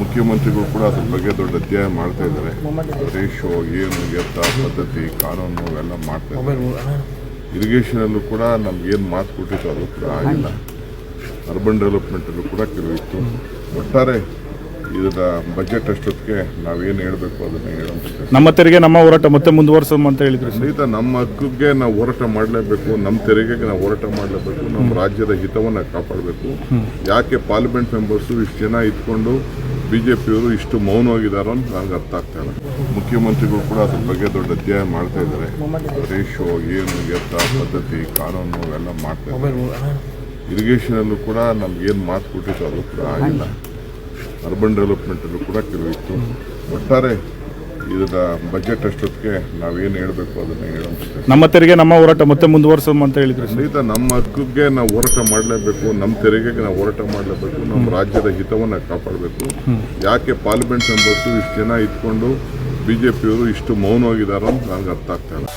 ಮುಖ್ಯಮಂತ್ರಿಗಳು ಕೂಡ ಅದ್ರ ಬಗ್ಗೆ ದೊಡ್ಡ ಅಧ್ಯಯನ ಮಾಡ್ತಾ ಇದ್ದಾರೆ. ರೇಷೋ ಏನು ಎತ್ತ ಪದ್ಧತಿ ಕಾನೂನು ಎಲ್ಲ ಮಾಡ್ತಾ ಇದ್ದಾರೆ. ಇರಿಗೇಷನಲ್ಲೂ ಕೂಡ ನಮ್ಗೆ ಏನು ಮಾತು ಕೊಟ್ಟಿತ್ತು ಅದು ಕೂಡ ಆಗಿಲ್ಲ. ಅರ್ಬನ್ ಡೆವಲಪ್ಮೆಂಟಲ್ಲೂ ಕೂಡ ಕೆಲವಿತ್ತು ಒಟ್ಟಾರೆ ಇದರ ಬಜೆಟ್ ಅಷ್ಟೊತ್ತಿಗೆ ನಾವೇನು ಹೇಳಬೇಕು ಅದನ್ನು ಹೇಳುವಂತ ನಮ್ಮ ತೆರಿಗೆ ನಮ್ಮ ಹೋರಾಟ ಮತ್ತೆ ಮುಂದುವರಿಸೋದು ಅಂತ ಹೇಳಿದ್ರು ಸಹಿತ ನಮ್ಮ ಹಕ್ಕಿಗೆ ನಾವು ಹೋರಾಟ ಮಾಡಲೇಬೇಕು ನಮ್ಮ ತೆರಿಗೆಗೆ ನಾವು ಹೋರಾಟ ಮಾಡಲೇಬೇಕು ನಮ್ಮ ರಾಜ್ಯದ ಹಿತವನ್ನು ಕಾಪಾಡಬೇಕು. ಯಾಕೆ ಪಾರ್ಲಿಮೆಂಟ್ ಮೆಂಬರ್ಸು ಇಷ್ಟು ಜನ ಇದ್ಕೊಂಡು ಬಿ ಜೆ ಪಿಯವರು ಇಷ್ಟು ಮೌನವಾಗಿದ್ದಾರೋ ನನಗೆ ಅರ್ಥ ಆಗ್ತಾ ಇಲ್ಲ. ಮುಖ್ಯಮಂತ್ರಿಗಳು ಕೂಡ ಅದ್ರ ಬಗ್ಗೆ ದೊಡ್ಡ ಅಧ್ಯಯನ ಮಾಡ್ತಾ ಇದ್ದಾರೆ. ರೇಷೋ ಏನು, ಎತ್ತ, ಪದ್ಧತಿ, ಕಾನೂನು ಎಲ್ಲ ಮಾಡ್ತಾ ಇದ್ದಾರೆ. ಇರಿಗೇಷನಲ್ಲೂ ಕೂಡ ನಮ್ಗೆ ಏನು ಮಾತು ಕೊಟ್ಟಿತ್ತು ಅದು ಕೂಡ ಆಗಿಲ್ಲ. ಅರ್ಬನ್ ಡೆವಲಪ್ಮೆಂಟಲ್ಲೂ ಕೂಡ ಕೆಲವಿತ್ತು ಒಟ್ಟಾರೆ ಇದರ ಬಜೆಟ್ ಅಷ್ಟೊತ್ತಿಗೆ ನಾವೇನು ಹೇಳಬೇಕು ಅದನ್ನು ಹೇಳೋದು ನಮ್ಮ ತೆರಿಗೆ ನಮ್ಮ ಹೋರಾಟ ಮತ್ತೆ ಮುಂದುವರಿಸೋದು ಅಂತ ಹೇಳಿದ್ರೆ ಸರ್. ಸಹಿತ ನಮ್ಮ ಹಕ್ಕಿಗೆ ನಾವು ಹೋರಾಟ ಮಾಡಲೇಬೇಕು ನಮ್ಮ ತೆರಿಗೆಗೆ ನಾವು ಹೋರಾಟ ಮಾಡಲೇಬೇಕು ನಮ್ಮ ರಾಜ್ಯದ ಹಿತವನ್ನು ಕಾಪಾಡಬೇಕು. ಯಾಕೆ ಪಾರ್ಲಿಮೆಂಟ್ ಮೆಂಬರ್ಸು ಇಷ್ಟು ಜನ ಇಟ್ಕೊಂಡು ಬಿ ಜೆ ಪಿಯವರು ಇಷ್ಟು ಮೌನವಾಗಿದ್ದಾರೋ ಅಂತ ನನಗೆ ಅರ್ಥ ಆಗ್ತಾ ಇಲ್ಲ.